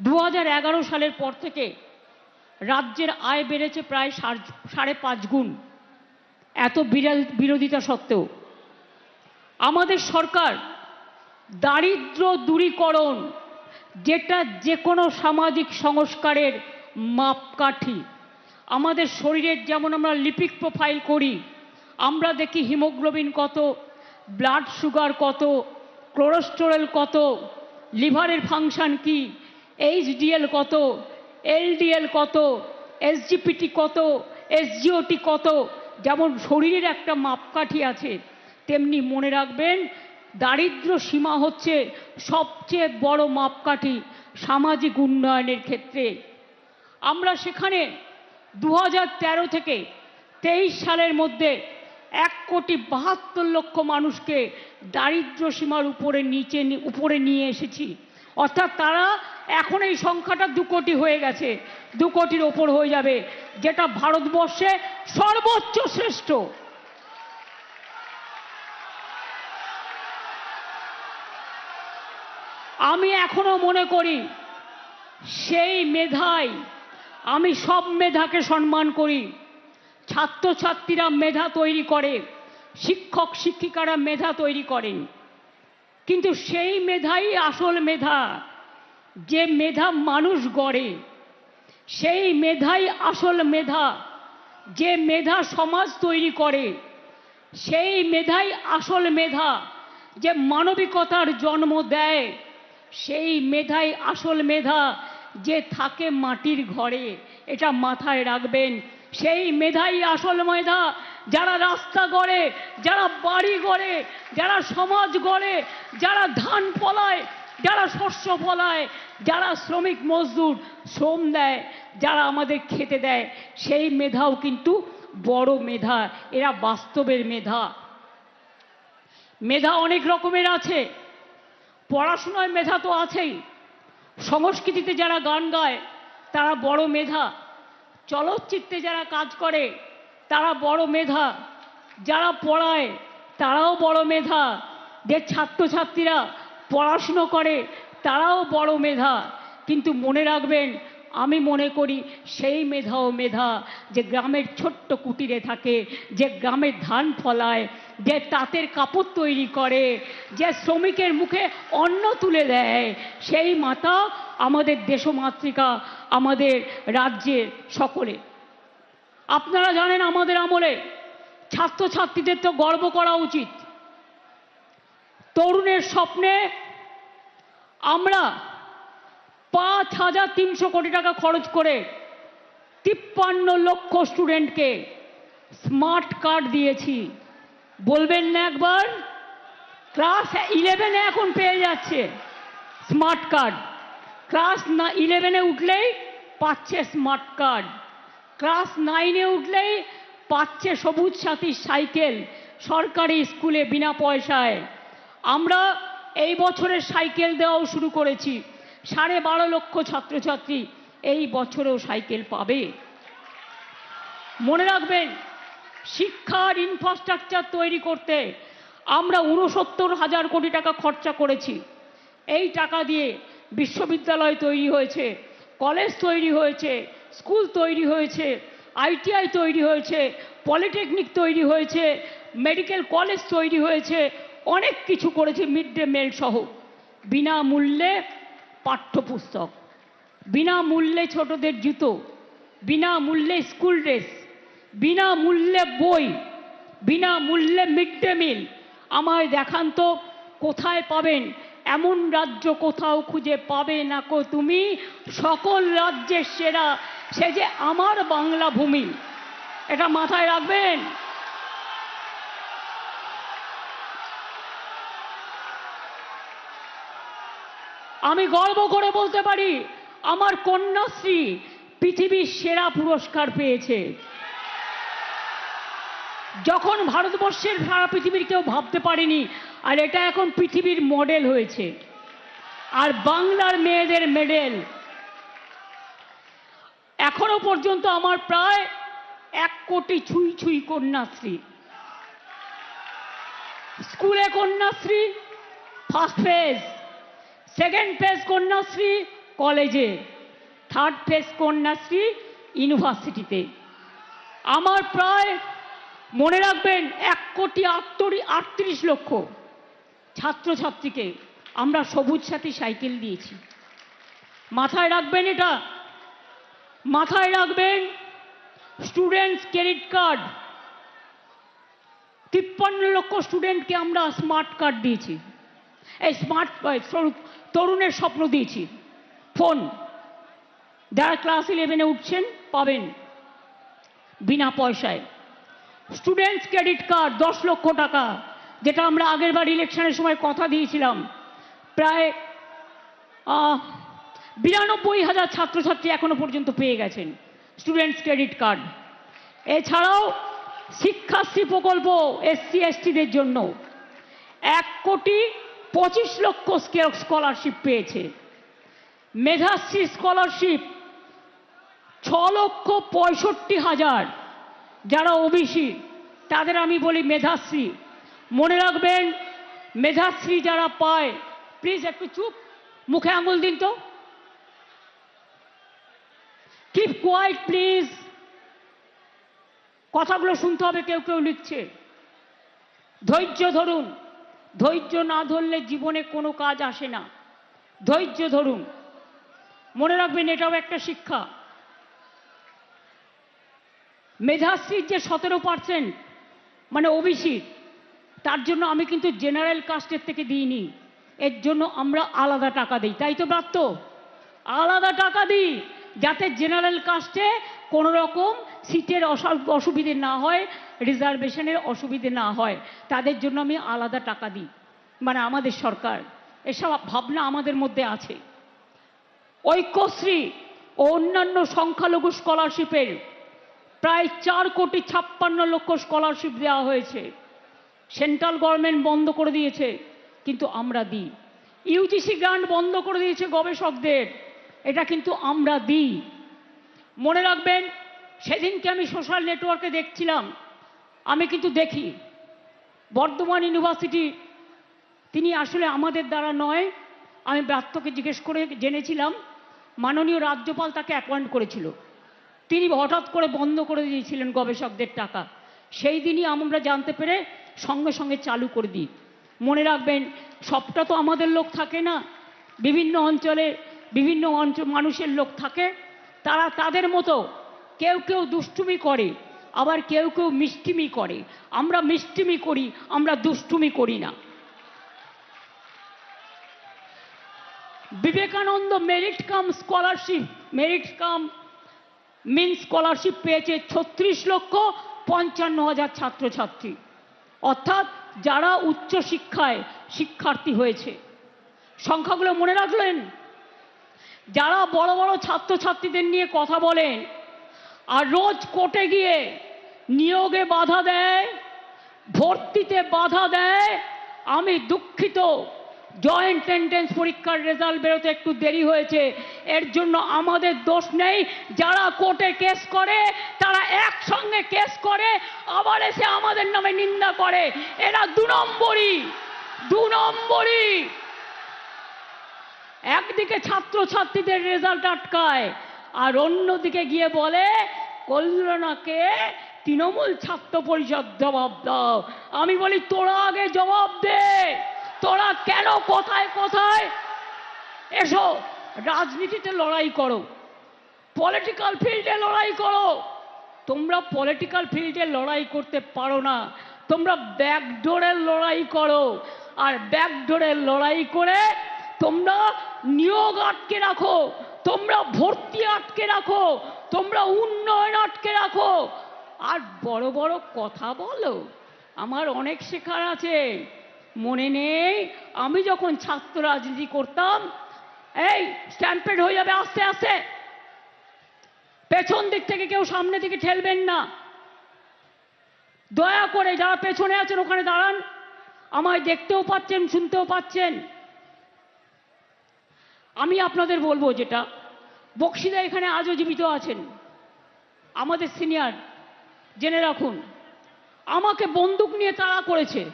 দু হাজার এগারো সালের পর থেকে রাজ্যের আয় বেড়েছে প্রায় সাড়ে পাঁচ গুণ। এত বিরা- বিরোধিতা সত্ত্বেও। আমাদের সরকার দারিদ্র দূরীকরণ যেটা যে কোনো সামাজিক সংস্কারের মাপকাঠি। আমাদের শরীরের যেমন আমরা লিপিক প্রোফাইল করি, আমরা দেখি হিমোগ্লোবিন কত, ব্লাড সুগার কত, কোলেস্টেরল কত, লিভারের ফাংশন কি এইচডিএল কত? এলডিএল কত? এসজিপিটি কত? এসজিওটি কত? যেমন শরীরের একটা মাপকাঠি আছে, তেমনি মনে রাখবেন দারিদ্র সীমা হচ্ছে সবচেয়ে বড় মাপকাঠি সামাজিক উন্নয়নের ক্ষেত্রে। আমরা সেখানে দু থেকে তেইশ সালের মধ্যে এক কোটি বাহাত্তর লক্ষ মানুষকে দারিদ্র সীমার উপরে নিচে উপরে নিয়ে এসেছি। অর্থাৎ তারা এখন এই সংখ্যাটা দু কোটি হয়ে গেছে, দু কোটির ওপর হয়ে যাবে, যেটা ভারতবর্ষে সর্বোচ্চ শ্রেষ্ঠ। আমি এখনও মনে করি, সেই মেধাই, আমি সব মেধাকে সম্মান করি। ছাত্রছাত্রীরা মেধা তৈরি করে, শিক্ষক শিক্ষিকারা মেধা তৈরি করেন কিন্তু সেই মেধাই আসল মেধা। যে মেধা মানুষ গড়ে, সেই মেধাই আসল মেধা। যে মেধা সমাজ তৈরি করে, সেই মেধাই আসল মেধা। যে মানবিকতার জন্ম দেয়, সেই মেধাই আসল মেধা। যে থাকে মাটির ঘরে, এটা মাথায় রাখবেন। সেই মেধাই আসল মেধা। যারা রাস্তা গড়ে, যারা বাড়ি গড়ে, যারা সমাজ গড়ে, যারা ধান ফলায় যারা শস্য ফলায়, যারা শ্রমিক মজদুর শ্রম দেয়, যারা আমাদের খেতে দেয়, সেই মেধাও কিন্তু বড় মেধা, এরা বাস্তবের মেধা। মেধা অনেক রকমের আছে, পড়াশোনায় মেধা তো আছেই। সংস্কৃতিতে যারা গান গায়, তারা বড় মেধা। চলচ্চিত্রে যারা কাজ করে, তারা বড় মেধা। যারা পড়ায়, তারাও বড় মেধা। যে ছাত্রছাত্রীরা পড়াশুনো করে, তারাও বড় মেধা। কিন্তু মনে রাখবেন, আমি মনে করি সেই মেধাও মেধা যে গ্রামের ছোট্ট কুটিরে থাকে, যে গ্রামের ধান ফলায়, যে তাঁতের কাপড় তৈরি করে, যে শ্রমিকের মুখে অন্ন তুলে দেয়, সেই মাতা আমাদের দেশমাতৃকা, আমাদের রাজ্যের সকলে। আপনারা জানেন আমাদের আমলে ছাত্রছাত্রীদের তো গর্ব করা উচিত। তরুণের স্বপ্নে আমরা পাঁচ হাজার তিনশো কোটি টাকা খরচ করে তিপ্পান্ন লক্ষ স্টুডেন্টকে স্মার্ট কার্ড দিয়েছি। বলবেন না একবার? ক্লাস ইলেভেনে এখন পেয়ে যাচ্ছে স্মার্ট কার্ড। ক্লাস না ইলেভেনে উঠলেই পাচ্ছে স্মার্ট কার্ড। ক্লাস নাইনে উঠলেই পাচ্ছে সবুজ সাথীর সাইকেল সরকারি স্কুলে বিনা পয়সায়। আমরা এই বছরের সাইকেল দেওয়াও শুরু করেছি। সাড়ে বারো লক্ষ ছাত্রছাত্রী এই বছরেও সাইকেল পাবে। মনে রাখবেন, শিক্ষার ইনফ্রাস্ট্রাকচার তৈরি করতে আমরা উনসত্তর হাজার কোটি টাকা খরচা করেছি। এই টাকা দিয়ে বিশ্ববিদ্যালয় তৈরি হয়েছে, কলেজ তৈরি হয়েছে, স্কুল তৈরি হয়েছে, আইটিআই তৈরি হয়েছে, পলিটেকনিক তৈরি হয়েছে, মেডিকেল কলেজ তৈরি হয়েছে অনেক কিছু করেছে মিড ডে মিল সহ। বিনামূল্যে পাঠ্যপুস্তক, বিনামূল্যে ছোটদের জুতো, বিনামূল্যে স্কুল ড্রেস বিনামূল্যে বই, বিনামূল্যে মিড ডে মিল আমায় দেখান তো, কোথায় পাবেন? এমন রাজ্য কোথাও খুঁজে পাবে না কো তুমি? সকল রাজ্যের সেরা, সে যে আমার বাংলা ভূমি। এটা মাথায় রাখবেন? আমি গর্ব করে বলতে পারি, আমার কন্যাশ্রী পৃথিবীর সেরা পুরস্কার পেয়েছে। যখন ভারতবর্ষের সারা পৃথিবীর কেউ ভাবতে পারেনি, আর এটা এখন পৃথিবীর মডেল হয়েছে। আর বাংলার মেয়েদের মেডেল। এখনও পর্যন্ত আমার প্রায় এক কোটি ছুঁই ছুঁই কন্যাশ্রী। স্কুলে Kanyashree first phase second phase Kanyashree কলেজে থার্ড ফেজ কন্যাশ্রী ইউনিভার্সিটিতে আমার প্রায়, মনে রাখবেন, এক কোটি আটত্রি, আটত্রিশ লক্ষ ছাত্রছাত্রীকে আমরা সবুজ সাথী সাইকেল দিয়েছি। মাথায় রাখবেন এটা। মাথায় রাখবেন স্টুডেন্টস ক্রেডিট কার্ড তিপ্পান্ন লক্ষ স্টুডেন্টকে আমরা স্মার্ট কার্ড দিয়েছি। এই স্মার্ট তরুণের স্বপ্ন দিয়েছি। ফোন। যারা ক্লাস ইলেভেনে উঠছেন, পাবেন বিনা পয়সায়। স্টুডেন্টস ক্রেডিট কার্ড দশ লক্ষ টাকা, যেটা আমরা আগের বার ইলেকশনের সময় কথা দিয়েছিলাম। প্রায় বিরানব্বই হাজার ছাত্রছাত্রী এখনও পর্যন্ত পেয়ে গেছেন স্টুডেন্টস ক্রেডিট কার্ড এছাড়াও শিক্ষাশ্রী প্রকল্প এসসি, এসটিদের জন্য। এক কোটি পঁচিশ লক্ষ স্কলারশিপ পেয়েছে। মেধাশ্রী স্কলারশিপ ছ লক্ষ পঁয়ষট্টি হাজার। যারা ওবিসি তাদের আমি বলি মেধাশ্রী। মনে রাখবেন, মেধাশ্রী যারা পায় প্লিজ একটু চুপ, মুখে আঙুল দিন তো। কিপ কোয়াইট প্লিজ কথাগুলো শুনতে হবে, কেউ কেউ লিখছে। ধৈর্য ধরুন। ধৈর্য না ধরলে জীবনে কোনো কাজ আসে না। ধৈর্য ধরুন। মনে রাখবেন এটাও একটা শিক্ষা। মেধাশ্রীর যে সতেরো পার্সেন্ট মানে ওবিসির তার জন্য আমি কিন্তু জেনারেল কাস্টের থেকে দিইনি। এর জন্য আমরা আলাদা টাকা দিই, তাই তো প্রাপ্ত? আলাদা টাকা দিই, যাতে জেনারেল কাস্টে কোনো রকম সিটের অসা- অসুবিধে না হয় রিজার্ভেশনের অসুবিধে না হয়, তাদের জন্য আমি আলাদা টাকা দিই। মানে আমাদের সরকার, এসব ভাবনা আমাদের মধ্যে আছে। ঐক্যশ্রী ও অন্যান্য সংখ্যালঘু স্কলারশিপের প্রায় চার কোটি ছাপ্পান্ন লক্ষ স্কলারশিপ দেওয়া হয়েছে। সেন্ট্রাল গভর্নমেন্ট বন্ধ করে দিয়েছে, কিন্তু আমরা দিই। ইউজিসি গ্রান্ট বন্ধ করে দিয়েছে গবেষকদের, এটা কিন্তু আমরা দিই। মনে রাখবেন, সেদিনকে আমি সোশ্যাল নেটওয়ার্কে দেখছিলাম আমি কিন্তু দেখি, বর্ধমান ইউনিভার্সিটি, তিনি আসলে আমাদের দ্বারা নয়। আমি ব্রাত্যকে জিজ্ঞেস করে জেনেছিলাম, মাননীয় রাজ্যপাল তাকে অ্যাপয়েন্ট করেছিল। তিনি হঠাৎ করে বন্ধ করে দিয়েছিলেন গবেষকদের টাকা। সেই দিনই আমরা জানতে পেরে সঙ্গে সঙ্গে চালু করে দিই। মনে রাখবেন, সবটা তো আমাদের লোক থাকে না। বিভিন্ন অঞ্চলে বিভিন্ন অঞ্চল মানুষের লোক থাকে। তারা তাদের মতো কেউ কেউ দুষ্টুমি করে। আবার কেউ কেউ মিষ্টিমি করে। আমরা মিষ্টিমি করি, আমরা দুষ্টুমি করি না। Vivekananda merit cum scholarship merit cum mean scholarship পেয়েছে ছত্রিশ লক্ষ পঞ্চান্ন হাজার ছাত্রছাত্রী। অর্থাৎ যারা উচ্চ শিক্ষায় শিক্ষার্থী হয়েছে। সংখ্যাগুলো মনে রাখলেন? যারা বড় বড় ছাত্রছাত্রীদের নিয়ে কথা বলেন আর রোজ কোর্টে গিয়ে নিয়োগে বাধা দেয়, ভর্তিতে বাধা দেয়। আমি দুঃখিত। জয়েন্ট এন্ট্রেন্স পরীক্ষার রেজাল্ট বেরোতে একটু দেরি হয়েছে। এর জন্য আমাদের দোষ নেই। যারা কোর্টে কেস করে, তারা একসঙ্গে কেস করে, আবার এসে আমাদের নামে নিন্দা করে। এরা দু নম্বরই দু নম্বরই। একদিকে ছাত্রছাত্রীদের রেজাল্ট আটকায় আর অন্যদিকে গিয়ে বলে, কল্যাণাকে তৃণমূল ছাত্র পরিষদ জবাব দাও। আমি বলি, তোরা আগে জবাব দে। তোরা কেন কোথায় কোথায়? এসো, রাজনীতিতে লড়াই করো। পলিটিক্যাল ফিল্ডে লড়াই করো। তোমরা পলিটিক্যাল ফিল্ডে লড়াই করতে পারো না। তোমরা ব্যাকডোরের লড়াই করো। আর ব্যাকডোরের লড়াই করে তোমরা নিয়োগ আটকে রাখো। তোমরা ভর্তি আটকে রাখো, তোমরা উন্নয়ন আটকে রাখো। আর বড় বড় কথা বলো, আমার অনেক শেখার আছে। মনে নেই, আমি যখন ছাত্র রাজনীতি করতাম, এই স্ট্যাম্পেড হয়ে যাবে আস্তে আস্তে। পেছন দিক থেকে কেউ সামনে দিকে ঠেলবেন না। দয়া করে যারা পেছনে আছেন ওখানে দাঁড়ান, আমায় দেখতেও পাচ্ছেন, শুনতেও পাচ্ছেন। আমি আপনাদের বলব যেটা। বক্সিদা এখানে আজও জীবিত আছেন। আমাদের সিনিয়র, জেনে রাখুন। আমাকে বন্দুক নিয়ে তাড়া করেছে।